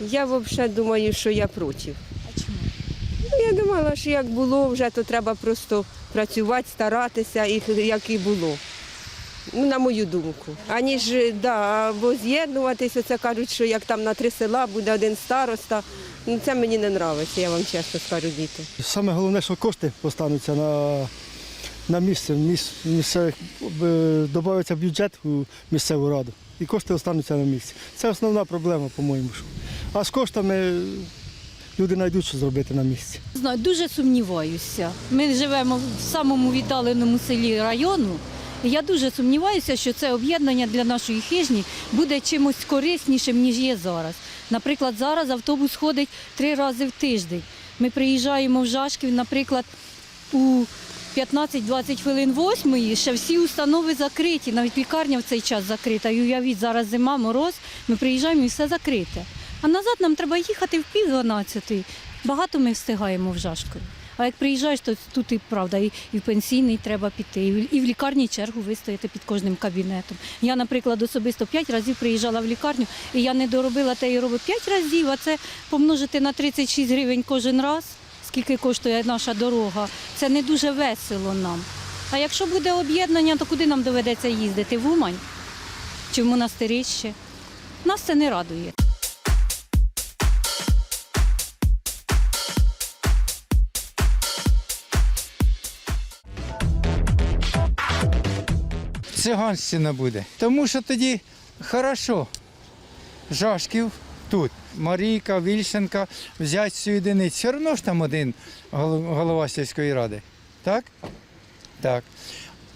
Я взагалі думаю, що я проти. А чому? Ну, Я думала, що як було вже, то треба просто працювати, старатися, і як і було. Ну, на мою думку. Аніж да, або з'єднуватися, це кажуть, що як там на три села буде один староста. Ну, це мені не подобається, я вам чесно скажу, діти. Саме головне, що кошти остануться на, на місце, міс, місцевих, е, додається в бюджет у місцеву раду. І кошти остануться на місці. Це основна проблема, по-моєму. А з коштами люди знайдуть, що зробити на місці. Знаю, дуже сумніваюся. Ми живемо в самому віддаленому селі району. Я дуже сумніваюся, що це об'єднання для нашої хижні буде чимось кориснішим, ніж є зараз. Наприклад, зараз автобус ходить три рази в тиждень. Ми приїжджаємо в Жашків, наприклад, у 15-20 хвилин восьмої, ще всі установи закриті, навіть лікарня в цей час закрита. І уявіть, зараз зима, мороз, ми приїжджаємо і все закрите. А назад нам треба їхати в пів дванадцятої. Багато ми встигаємо в Жашкові. А як приїжджаєш, то тут і правда, і, і в пенсійний треба піти, і в, лікарні чергу вистояти під кожним кабінетом. Я, наприклад, особисто п'ять разів приїжджала в лікарню, і я не доробила те і робила п'ять разів, а це помножити на 36 гривень кожен раз, скільки коштує наша дорога. Це не дуже весело нам. А якщо буде об'єднання, то куди нам доведеться їздити? В Умань чи в монастирище? Нас це не радує. Циганщина буде. Тому що тоді хорошо. Жашків тут. Марійка, Вільшенка взять цю єдиницю. Все одно ж там один голова сільської ради. Так? Так.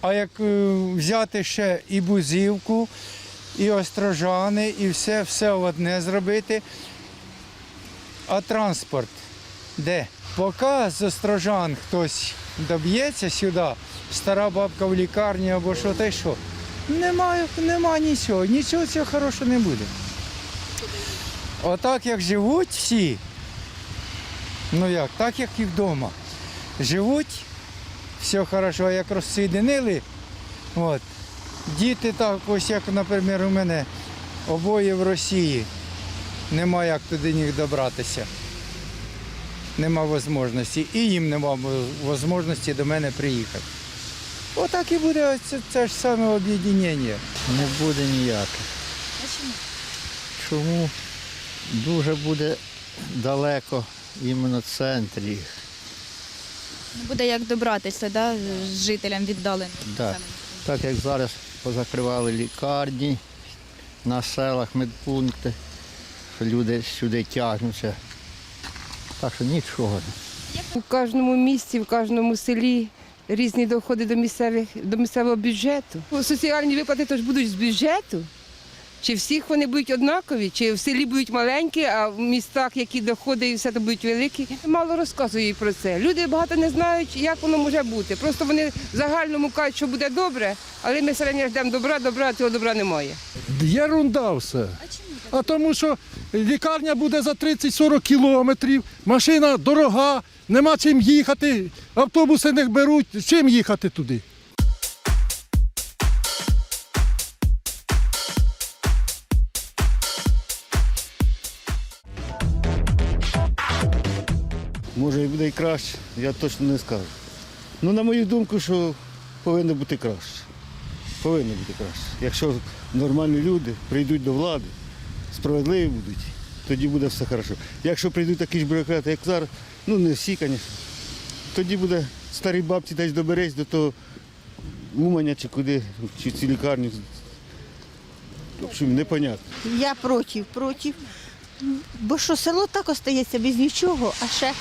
А як е, взяти ще і Бузівку, і Острожани, і все, все одне зробити. А транспорт де? Поки з Острожан хтось доб'ється сюди, стара бабка в лікарні або що, та й що? Немає, нема нічого, нічого цього хорошого не буде. Отак як живуть всі, ну як, так як і вдома. Живуть, все хорошо, а як розсоєдинили, от, діти так, ось як, наприклад, у мене обоє в Росії, нема як туди них добратися нема можливості, і їм нема можливості до мене приїхати. Отак і буде це, це ж саме об'єднання. Не буде ніяких. Чому? Дуже буде далеко іменно центрі. Буде як добратися да, з жителям віддалених. Да. Так як зараз позакривали лікарні на селах, медпункти, люди сюди тягнуться. Так що нічого. У кожному місті, в кожному селі різні доходи до, місцевих, до місцевого бюджету. Соціальні виплати то будуть з бюджету. Чи всіх вони будуть однакові, чи в селі будуть маленькі, а в містах, які доходи і все то будуть великі. Мало розказують про це. Люди багато не знають, як воно може бути. Просто вони в загальному кажуть, що буде добре, але ми все одно ждемо добра, добра, а цього добра немає. Єрунда все. А, А тому що лікарня буде за 30-40 кілометрів, машина дорога, нема чим їхати, автобуси не беруть. Чим їхати туди? Може і буде і краще, я точно не скажу. Ну, на мою думку, що повинно бути краще. Повинно бути краще. Якщо нормальні люди прийдуть до влади, справедливі будуть, тоді буде все хорошо. Якщо прийдуть такі ж бюрократи, як зараз, ну не всі, звісно, тоді буде старі бабці десь добереться до того Уманя чи куди, чи ці лікарні. В общем, непонятно. Я проти, проти. Бо що село так остається без нічого, а ще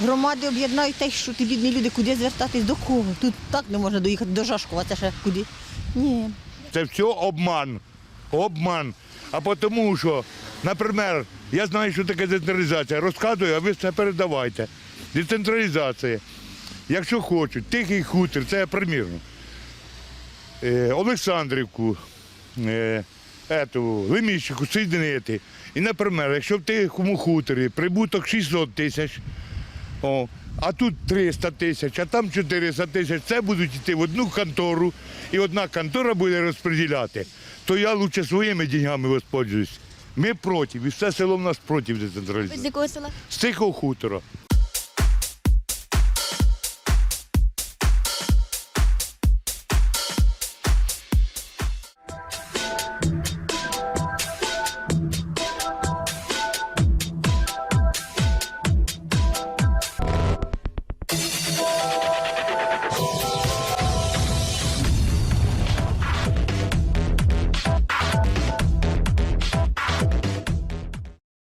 громади об'єднають те, що ті бідні люди, куди звертатись, до кого. Тут так не можна доїхати до Жашкова, це ще куди. Ні. Це все обман. Обман. А тому що, наприклад, я знаю, що таке децентралізація. Розказую, а ви це передавайте. Децентралізація. Якщо хочуть, тихий хутір, це я примірно. Е, Олександрівку, е, ету, Леміщику соєдинити. І, наприклад, якщо в тихому хуторі прибуток 600 тисяч, а тут 300 тисяч, а там 400 тисяч, це будуть йти в одну контору, і одна контора буде розподіляти, то я краще своїми деньгами воспользуюсь. Ми проти, і все село в нас проти децентралізації. з якого села? З Тихого хутора.